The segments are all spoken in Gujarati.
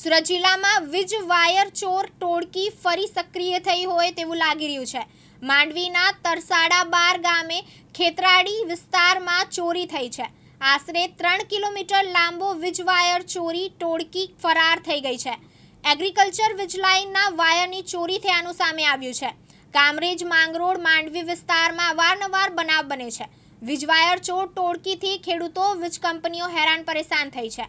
સુરત જિલ્લામાં વીજ વાયર ચોર ટોળકી ફરી સક્રિય થઈ હોય તેવું લાગી રહ્યું છે. માંડવીના તરસાડા બાર ગામે ખેતરાડી વિસ્તારમાં ચોરી થઈ છે. આશરે ત્રણ કિલોમીટર લાંબો વીજ વાયર ચોરી ટોળકી ફરાર થઈ ગઈ છે. એગ્રીકલ્ચર વીજલાઇનના વાયરની ચોરી થયાનું સામે આવ્યું છે. કામરેજ માંગરોળ માંડવી વિસ્તારમાં અવારનવાર બનાવ બને છે. વીજ વાયર ચોર ટોળકીથી ખેડૂતો વીજ કંપનીઓ હેરાન પરેશાન થઈ છે.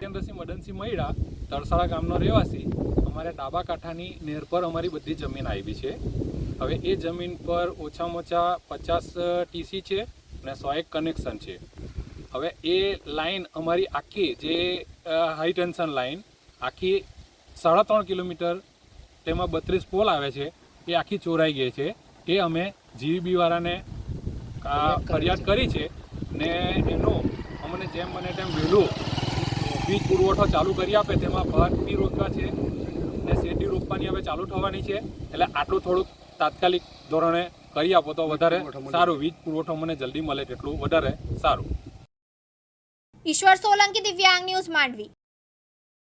સત્યેન્દ્રસિંહ મદનસિંહ મહિડા તરસાળા ગામનો રહેવાસી. અમારે ડાબા કાંઠાની નેર પર અમારી બધી જમીન આવી છે. હવે એ જમીન પર ઓછામાં ઓછા પચાસ ટીસી છે અને સો એક કનેક્શન છે. હવે એ લાઈન અમારી આખી જે હાઈ ટેન્શન લાઈન આખી સાડા ત્રણ કિલોમીટર તેમાં બત્રીસ પોલ આવે છે, એ આખી ચોરાઈ ગઈ છે. એ અમે જીવીબી વાળાને ફરિયાદ કરી છે ને એનું અમને જેમ બને તેમ વહેલું વીજ પુરવઠો ચાલુ કરી આપે તેમાં ભાગની રોકવા છે ને શેરડી રોપવાની હવે ચાલુ થવાની છે. એટલે આટલું થોડુંક તાત્કાલિક ધોરણે કરી આપો તો વધારે સારું. વીજ પુરવઠો મને જલ્દી મળે તેટલું વધારે સારું. ઈશ્વર સોલંકી દિવ્યાંગ ન્યૂઝ માંડવી.